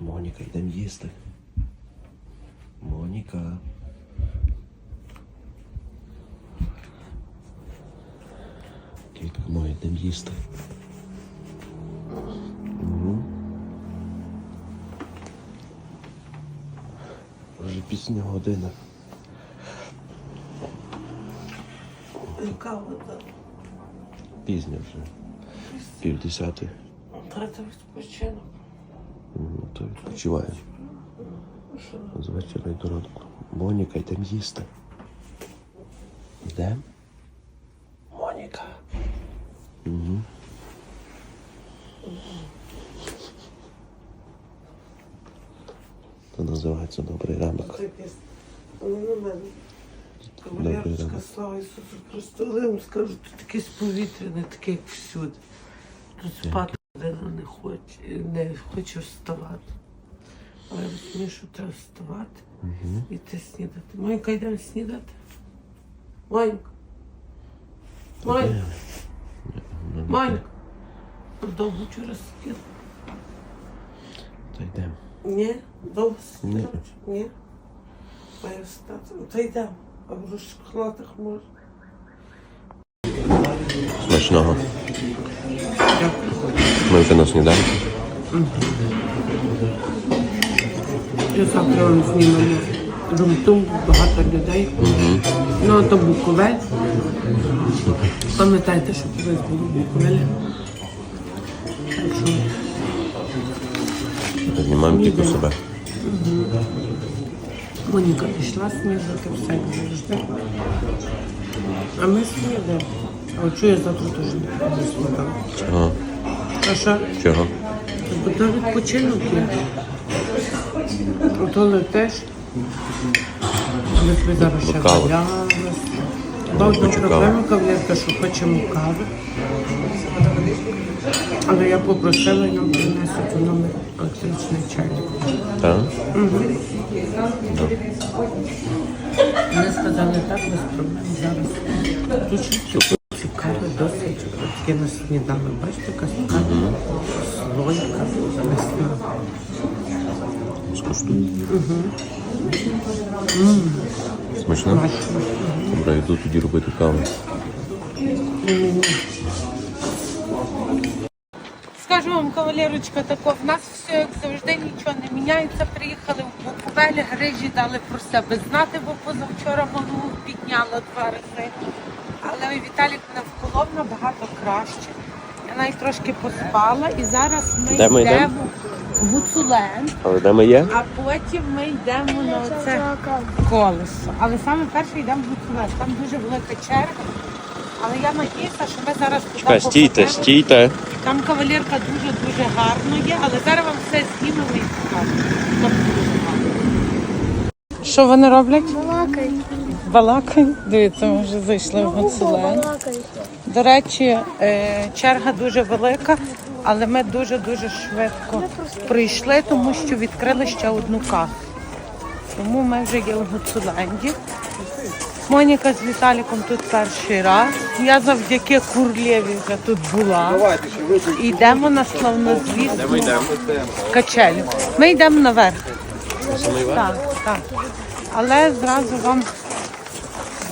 Моніка, йдемо їсти. Моніка. Тітка моя, йдемо їсти. Вже пісня година. Яка вода? Пізня вже. Пів десяти. Треба відпочинок. То відпочиваємо. З вечора й до ранку. Моніка, йдемо їсти. Йдемо? Моніка. Угу. Це називається добрий ранок. Добрий ранок. слава Ісусу Христу. Але я вам скажу, тут якесь повітря, не таке, як всюди. Тут спати не хоче, не хоче вставати. Але я розумію, що треба вставати і йти снідати. Манька, йдемо снідати. Манька. Манька. Манька. Довго вчора сиділа. Та йдемо. Ні, довго сиділа. Ні. Маю встати. Ну, Та йдемо. А в розшклатах може. Смачного. Ми вже на сніданку. Я завтра вам знімаю румтум, багато людей. Ну, а то Буковель. Пам'ятаєте, що колись було в Буковелі? Так що Знімаємо тільки себе. Моніка пішла снідати, все як завжди. А ми снідаємо. А от що я завтра теж не буду снідати? А що? Чого? Бо то відпочинок є. Ото летиш. Але тобі зараз ще Кава. валялося. Одна хочу проблема кав'ярка, що хочемо кави. Але я попросила і нам принесуть у номер електричний чайник. Так? Вони сказали так, без проблем зараз. Тут цікаве, досить на сніданок. Бачите, цікава слойка весна. Скуштуй. Смачно? Добре, йду тоді робити каву. Скажу вам, кавалерочка, тако, в нас все як завжди нічого не міняється. Приїхали в Буковелі, грижі дали про себе знати, бо позавчора малу підняла два рази. Але Віталік не вколов набагато краще. Я навіть трошки поспала і зараз ми Де ми йдемо? йдемо в Гуцулен, Але де ми є? а потім ми йдемо на оце колесо. Але саме перше йдемо в Гуцулен. Там дуже велика черга. Але я надіюся, що ми зараз туди Чекай, стійте, попадемо. стійте. Там кавалерка дуже-дуже гарно є, але зараз вам все знімемо і покажемо. Там дуже гарно. Що вони роблять? Балакай. Балакають. Дивіться, ми вже зайшли в Гуцулен. Балакай. До речі, е, черга дуже велика, але ми дуже-дуже швидко прийшли, тому що відкрили ще одну касу. Тому ми вже є в Гуцуленді. Моніка з Віталіком тут перший раз. Я завдяки Курлєві вже тут була. Йдемо на славнозвісну качелю. Ми йдемо наверх. Так, так. Але зразу вам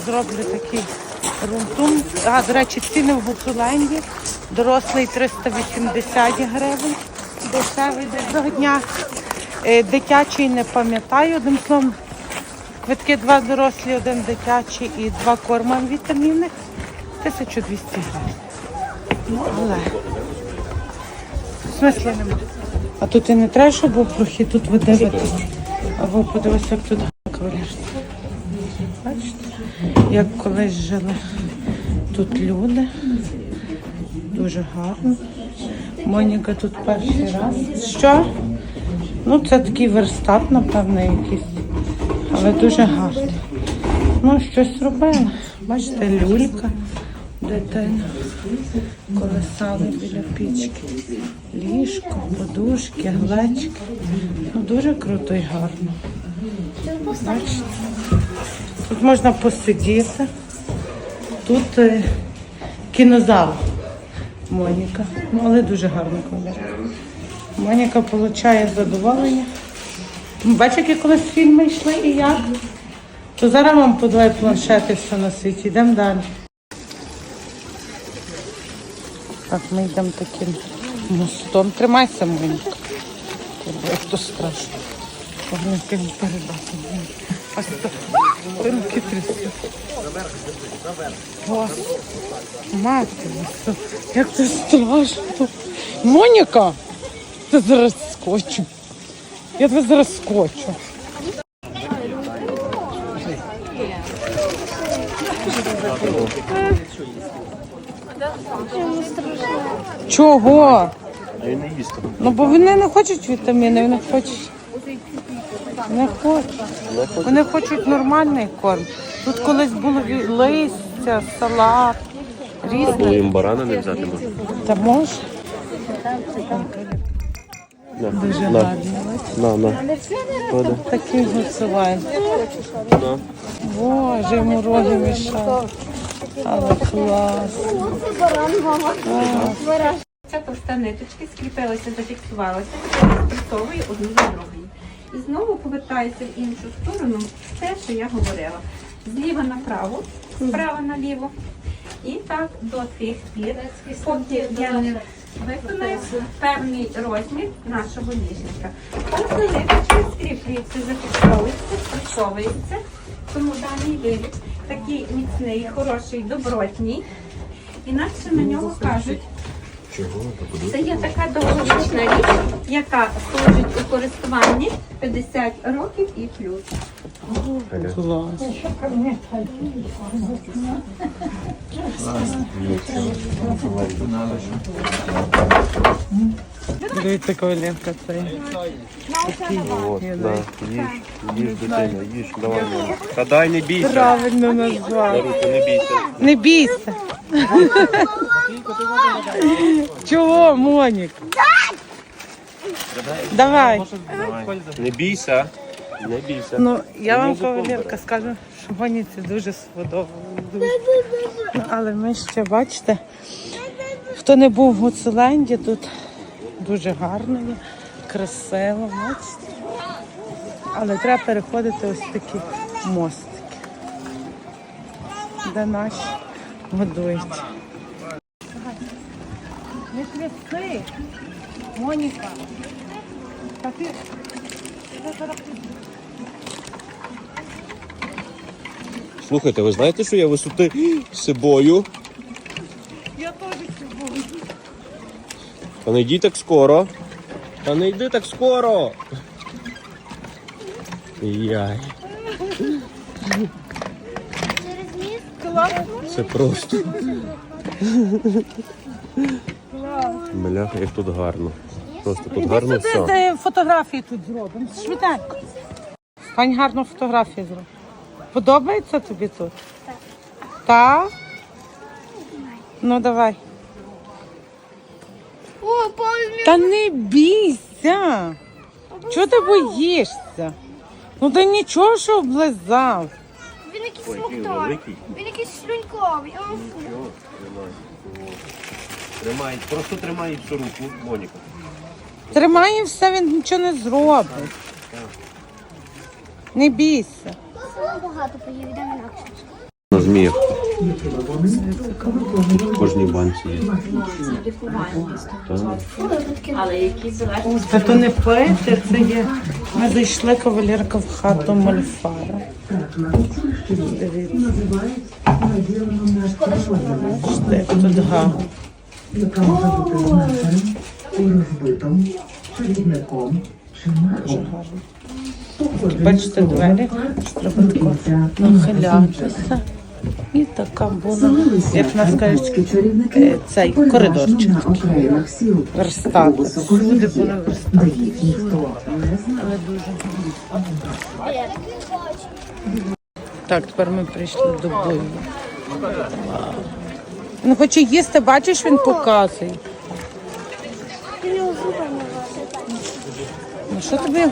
зроблю такий румтум. А, до речі, ціни в Гуцуленді. Дорослий 380 гривень. Дешевий десь дня. Е, Дитячий не пам'ятаю. Одним словом, квитки два дорослі, один дитячий і два корма вітамінних. 1200 гривень. Ну, але смислу немає. А тут і не треба, щоб був прохід, тут ви дивитесь. А ви подивися, як тут кавалерство. Бачите, як колись жили тут люди. Дуже гарно. Моніка тут перший раз. Що? Ну, це такий верстат, напевно, якийсь. Але дуже гарно. Ну, щось робили. Бачите, люлька, дитина. Колесали біля пічки. Ліжко, подушки, глечки. Ну, дуже круто і гарно. Бачите? Тут можна посидіти. Тут е, кінозал Моніка. Ну, але дуже гарно колір. Моніка отримує задоволення. Бачиш, які колись фільми йшли і як? То зараз вам подавай планшети все на світі. Йдемо далі. Так, ми йдемо таким мостом. Тримайся, Моніка. Як то страшно. Огняким передати. Ось так. Руки трясуть. Мати, ну як це страшно. Моніка, ти зараз скочу. Я тебе зараз скочу. Чого? А він не їсти. Ну бо вони не хочуть вітаміни, вони хочуть. Не хочуть. Вони хочуть нормальний корм. Тут колись було листя, салат, різне. їм барана не взяти може. Та може? На, Дуже на, гарно. на, на. Ходи. Такий гуцулай. На. Боже, йому роги мішають. Але клас. Ця товста ниточки скріпилася, зафіксувалася, спрацьовує одну за другою. І знову повертається в іншу сторону, те, що я говорила. Зліва направо, справа наліво. І так до тих пір, поки я не виконаю певний розмір нашого ліжника. Кожна ниточка скріплюється, зафіксовується, спрацьовується. Тому даний виріб такий міцний, хороший, добротній. Інакше на нього кажуть це є така довговічна річ, яка служить у користуванні 50 років і плюс. Дивіться, кавалерка це. От, на, їж, їж, дитина, їж, давай. Та дай не бійся. Правильно назвав. Не бійся. Не бійся. Чого, Монік? Давай. Не бійся. Не бійся. Ну, я вам, кавалерка, скажу, що мені це дуже сподобалось. Дуже. Ну, але ми ще, бачите, хто не був в Гуцеленді, тут дуже гарно є, красиво, бачите. Але треба переходити ось такі мостики, де наші годують. Не тряси, Моніка. Та ти Слухайте, ви знаєте, що я висоти сибою? Я теж буду. Та не йди так скоро. Та не йди так скоро. Яй. Це просто. Бляха, як тут гарно. Просто тут гарно Ти все. де фотографії тут зробимо. Швиденько. Пані гарно фотографії зробимо. Подобається тобі тут? Так. Так? Ну давай. О, помню. Та не бійся. Чого ти боїшся? Ну ти нічого, що облизав. Він якийсь смоктар. Він якийсь фу. Тримай, просто тримай всю руку, Моніка. Тримає все, він нічого не зробить. Не бійся. Багато поїв, йдемо інакше. На зміях. В кожній банці є. Та то не пити, це є. Ми зайшли кавалерка в хату Мольфара. Дивіться. Бачите, як тут. Бачите, двері, що треба тако нахилятися. І така була, як нас кажуть, е, цей коридорчик. Верстат. Всюди були верстати. Але дуже. Так, тепер ми прийшли до бою. Він хоче їсти, бачиш, він показує. Він його Ну що тобі я?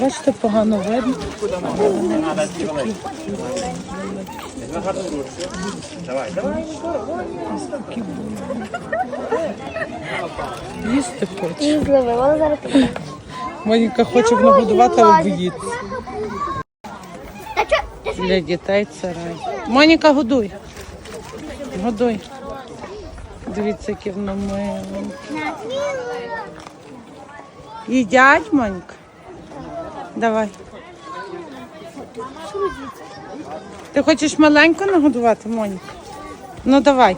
Бачите, погано видно. Такі були. Їсти хоче. Моніка хоче нагодувати, але боїться. Для дітей це рай. Моніка, годуй. Годуй. Дивіться, яке воно миле. Їдять, Монька? Давай. Ти хочеш маленько нагодувати, Монька? Ну давай.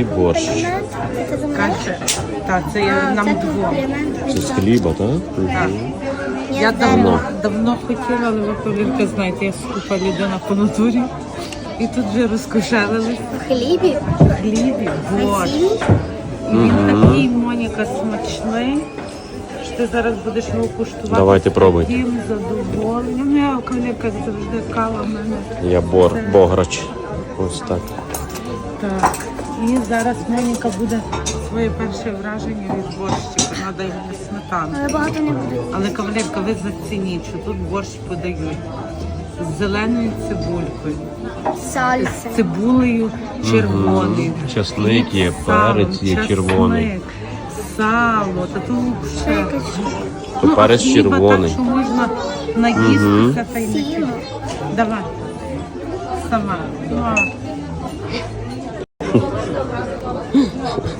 Який борщ? Каже, так, це я нам двом. Це з хліба, так? Я давно, давно хотіла, але ви повірте, знаєте, я скупа людина по натурі. І тут вже розкошелились В хлібі? хлібі, борщ. Він такий, Моніка, смачний, ти зараз будеш його куштувати. Давайте пробуйте. Таким задоволенням. Я коліка завжди кава в мене. Я бор, бограч. Ось так. Так. І зараз Моніка буде своє перше враження від борщика. Надо йому сметану. Але багато не буде. Але кавалерка, ви зацініть, що тут борщ подають з зеленою цибулькою, Сальце. з цибулею червоною. Часник є, салом, перець є часник, червоний. Сало, та тут все. То перець хліба червоний. Так, що можна наїстися та й не Сіло. Давай. Сама. А.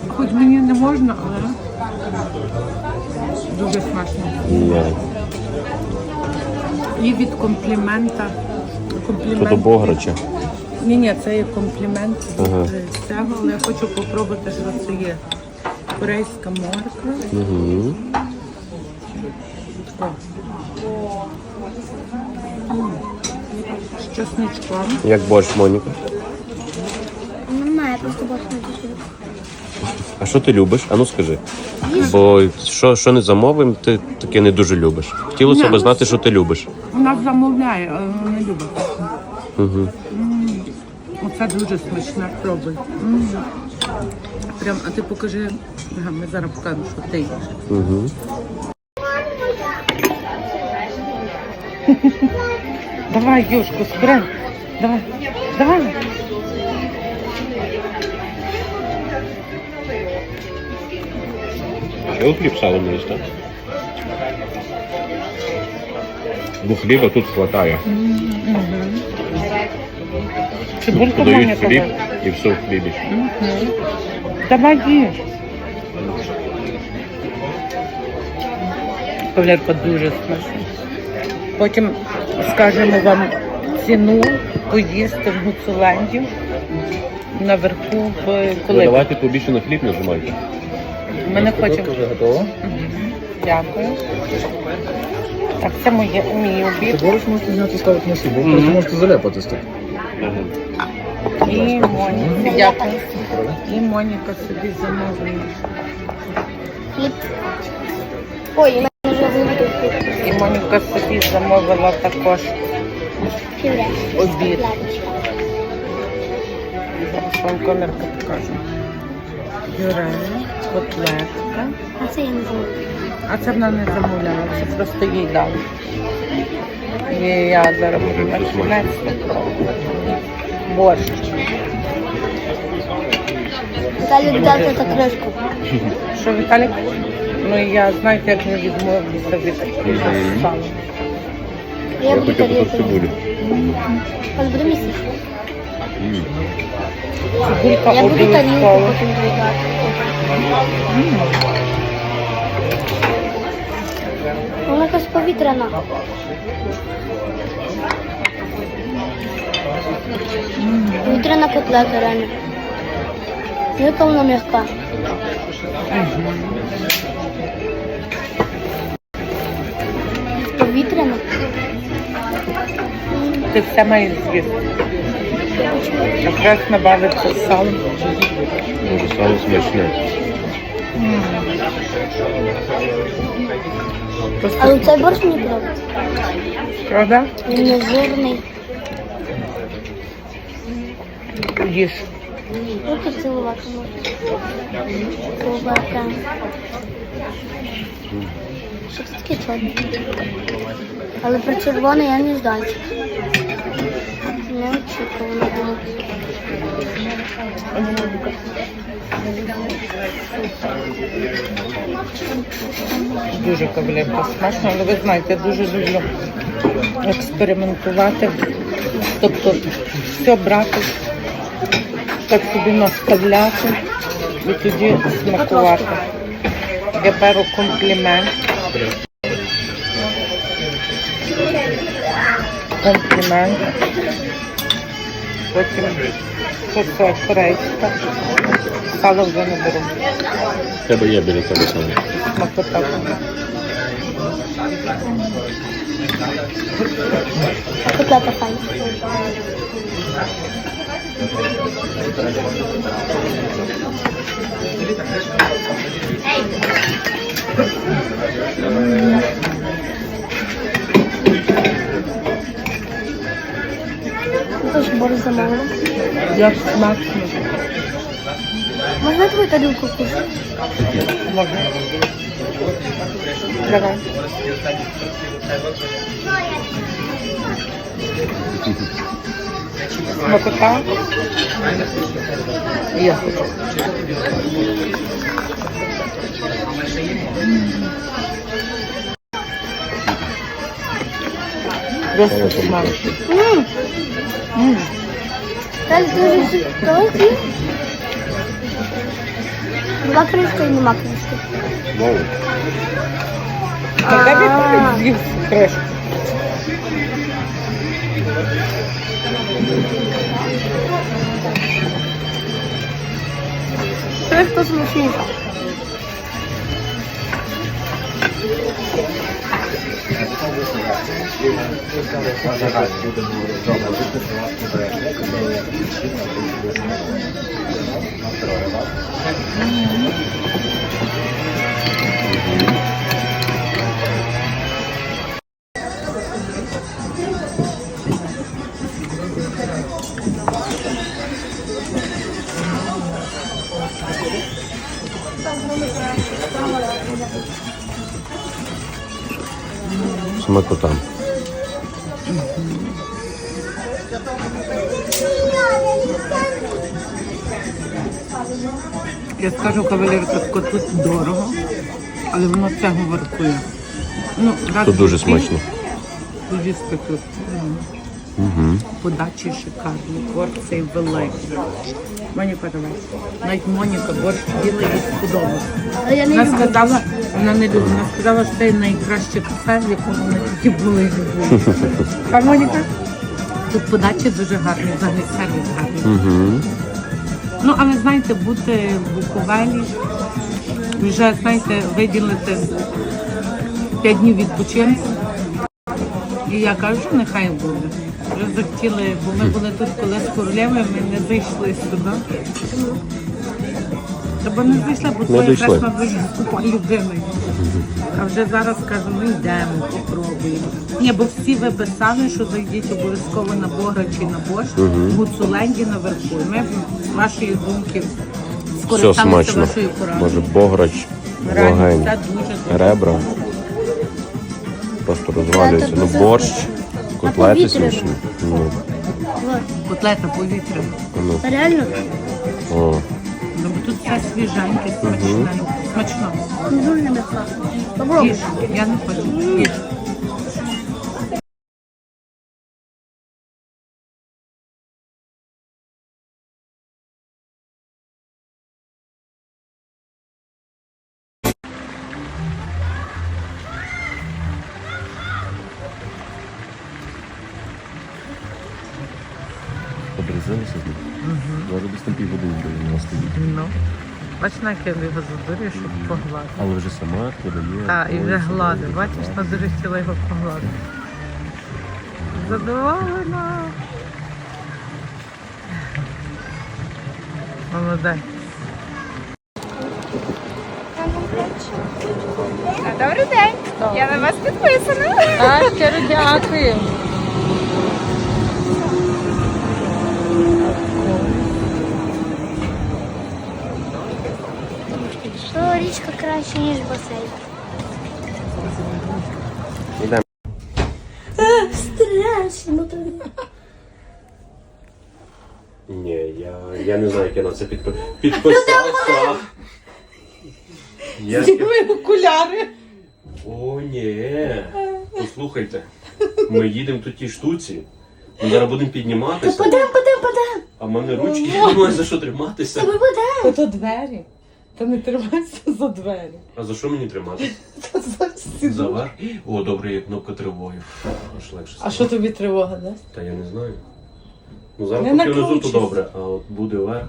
Хоч мені але дуже смачно. Ні. І від комплімента. То до бограча. Ні, ні, це є комплімент від Ага. е, цього, але я хочу попробувати, що це є. Корейська морква. Угу. О. М. З чесничком. Як борщ, Моніка? Немає, просто бот не дуже. А що ти любиш? А ну скажи. Бо що, що не замовимо, ти таке не дуже любиш. Хотілося б знати, що ти любиш. Вона замовляє, але не любить. Угу. Оце дуже смачне, пробуй. М. Прям, а ти покажи. Ага, ми зараз покажемо, що ти їш. Угу. Давай, Юшку, збирай. Давай. Давай. Ще хліб салом їсти? Бо хліба тут хватає. Цибульку Подають хліб і все в хлібі. Давай їж. Кавалерка дуже смачна. Потім скажемо вам ціну поїсти в Гуцуленді наверху в Ну, коли. давайте побільше на хліб нажимайте. Ми не хочемо. вже готово. Дякую. Так, це моє мій обід. Борщ можете зняти ставити на сіль, бо просто можете заляпати стик. І Моніка. Дякую. І Моніка собі замовила. Хліб. Ой, у мене вже. І Моніка собі замовила також обід. Зараз вам камерка покажу. Пюре, котлетка. А це я не знаю. А це вона не замовляла, це просто їй дали. І я зараз буду починати. Борщ. Далі дати та кришку. Що, Віталік? Ну я, знаєте, як не відмовлюся від сала. Я буду тарілку. Але буде місце. Я буду тарілку потім доїдати. Вона якась повітряна. Повітряна котлета реально. Яка вона м'яка. Повітряна. Ти все маєш з'їсти. Якраз набавиться сало. Дуже саме смачне. Але цей борщ мені подобається. Правда? Він не жирний. Їж. Руки цілувати можна. Цілувати. Що таке чорне? Але про червоне я не Дуже кавалерка смачно, але ви знаєте, я дуже люблю експериментувати. Тобто все брати, так собі наставляти і тоді смакувати. Я беру комплімент. Комплімент. Потім щось корейське. Сало вже не беру. В Тебе є біля тебе саме. Смакота. Котлета файна. Тож борщ замовила. Як смачно. Можна твою тарілку кушати? Можна. Давай. Смакота. Я хочу. Просто смачно. Так дуже жорстокий. Була кришка і нема кришки. А з'їв кришку? Кришка смачніша. Смакота. Кавалерка, тут дорого, але воно цього вартує. Ну, раз Тут дуже смачно. Поїсти тут. Угу. Подачі шикарні, порції великі. Моніка, давай. Навіть Моніка борщ їла і сподобалось. А я не Вона люблю. сказала, вона не любить, вона сказала, що це найкраще кафе, в якому вона тільки були і були. А Моніка? Тут подачі дуже гарні, взагалі сервіс гарний. Угу. Ну, але знаєте, бути в Буковелі, вже, знаєте, виділити 5 днів відпочинку. І я кажу, нехай буде. Вже захотіли, бо ми були тут коли з королевою, ми не зайшли сюди. Та бо не зайшла, бо дійшли. красна дуже скупа людина. А вже зараз кажу, ну йдемо, попробуємо. Ні, бо всі ви писали, що зайдіть обов'язково на Богра чи на Бош, в Гуцуленді наверху. Ми вашої думки Все смачно. Може бограч, вогень, ребра. Просто розвалюється. Ну, борщ, котлети смачні. Ну, Котлета повітряна. ну, Реально? о. Ну, бо тут все свіженьке, смачне. Смачно. Дуже не. Я не хочу. Як я його щоб погладити. Але вже сама подає. Так, і вже сама. Бачиш, вона дуже хотіла його погладити. Задоволена. Молодець. Добрий день! Я на вас підписана. Так, щиро дякую. Що річка краще, ніж басейн. Йдемо. Страшно. Ні, я, я не знаю, як я на це підпи... підписався. Я... окуляри. О, ні. Послухайте. Ми їдемо тут тій штуці. Ми зараз будемо підніматися, Подам, подам, подам. а в мене ручки немає за що триматися. Ми подам. То двері. Та не тримайся за двері. А за що мені триматися? За верх? О, добре, є кнопка тривоги. Аж легше. А стало. що тобі тривога дасть? Та я не знаю. Ну зараз Не поки внизу то накручуйся. добре, а от буде верх.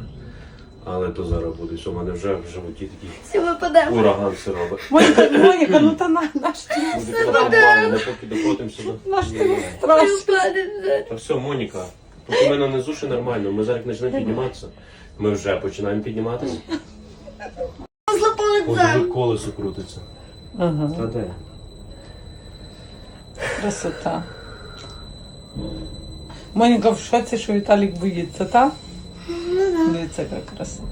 Але то зараз буде. Що в мене вже в животі такий ураган все робить. Моніка, Моніка, ну та на, наш ти Буде проблема, ми поки доходимося до. наш ти страшно. Та все, Моніка. Поки ми на низу ще нормально, ми зараз почнемо підніматися. Ми вже починаємо підніматися. Дзам. колесо крутиться. Ага, Та де? красота. Моніка в шоці, що Віталік боїться, так? Дивіться, яка красота.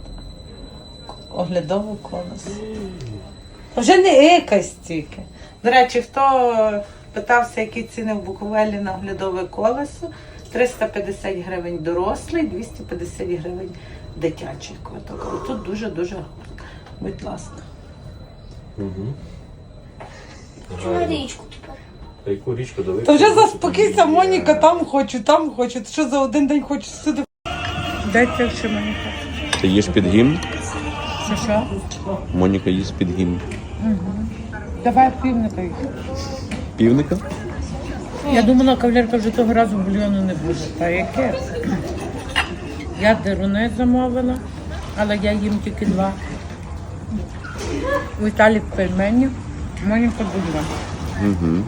Оглядове колесо. Вже не екай стільки. До речі, хто питався, які ціни в Буковелі на оглядове колесо, 350 гривень дорослий, 250 гривень дитячий квиток. І тут дуже-дуже гарно. Будь ласка. Угу. На річку тепер. Та яку річку дали? Та вже заспокійся, Моніка, там хочу, там хочу. Ти що за один день хочеш сюди? Дайте ще Моніка. Ти їш під гімн? Це що? Моніка їсть під гімн. Давай півника їх. Півника? Я думала, кавалерка вже того разу бульйону не буде. Та яке? Я деруни замовила, але я їм тільки два. Віталік пельмені, Моніка бульйон. Угу.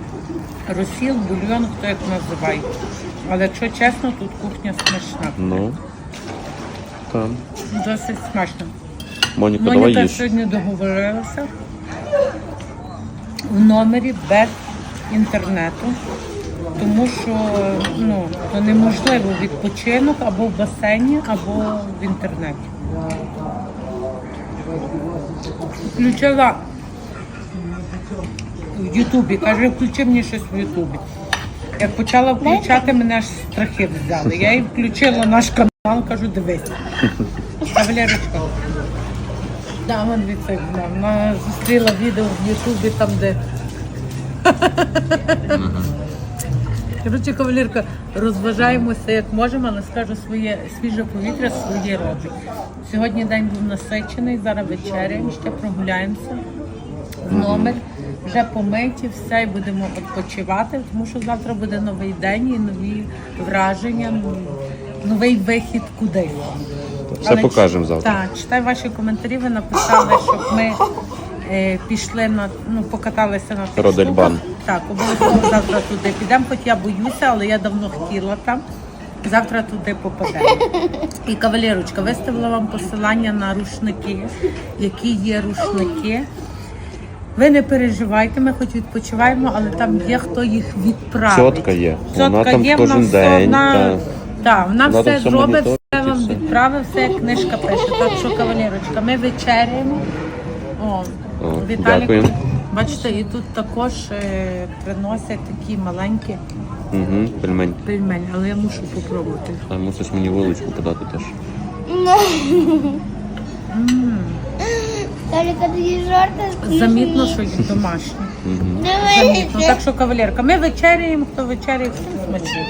Розсіл, бульйон, хто як називає. Але якщо чесно, тут кухня смачна. Ну. Там. Досить смачно. Моніка, давай Моніка їж. сьогодні договорилася в номері без інтернету, тому що ну, то неможливо відпочинок або в басейні, або в інтернеті. Включила в Ютубі, каже, включи мені щось в Ютубі. Як почала включати, мене аж страхи взяли. Я їй включила наш канал, кажу, дивись. Кавалерочка, Да, вон від цих вона зустріла відео в Ютубі там, де. Коротше, кавалерка, розважаємося як можемо, але скажу своє свіже повітря, своє робить. Сьогодні день був насичений, зараз вечеряємо, ще прогуляємося в номер. Вже помиті, все і будемо відпочивати, тому що завтра буде новий день і нові враження, новий вихід кудись. Все покажемо завтра. Так, читай ваші коментарі. Ви написали, щоб ми е, пішли на ну покаталися на тих Родельбан. штуках. Так, обов'язково завтра туди підемо. Хоч я боюся, але я давно хотіла там. Завтра туди попадемо. І кавалерочка, виставила вам посилання на рушники, які є рушники. Ви не переживайте, ми хоч відпочиваємо, але там є хто їх відправить. Цьотка є. Цьотка Вона там є, кожен все, день, Вона, та. та, вона Вона все там все зробить, моніторить все і вам все. відправить, все як книжка пише. Так що, кавалерочка, ми вечеряємо. О, О, Віталік, дякуємо. Бачите, і тут також е, приносять такі маленькі Угу. Пельмень. пельмені, але я мушу попробувати. А мусиш мені вилочку подати теж. Замітно, що їх домашні. Ну так що, кавалерка, ми вечеряємо, хто вечеряє, хто смачний.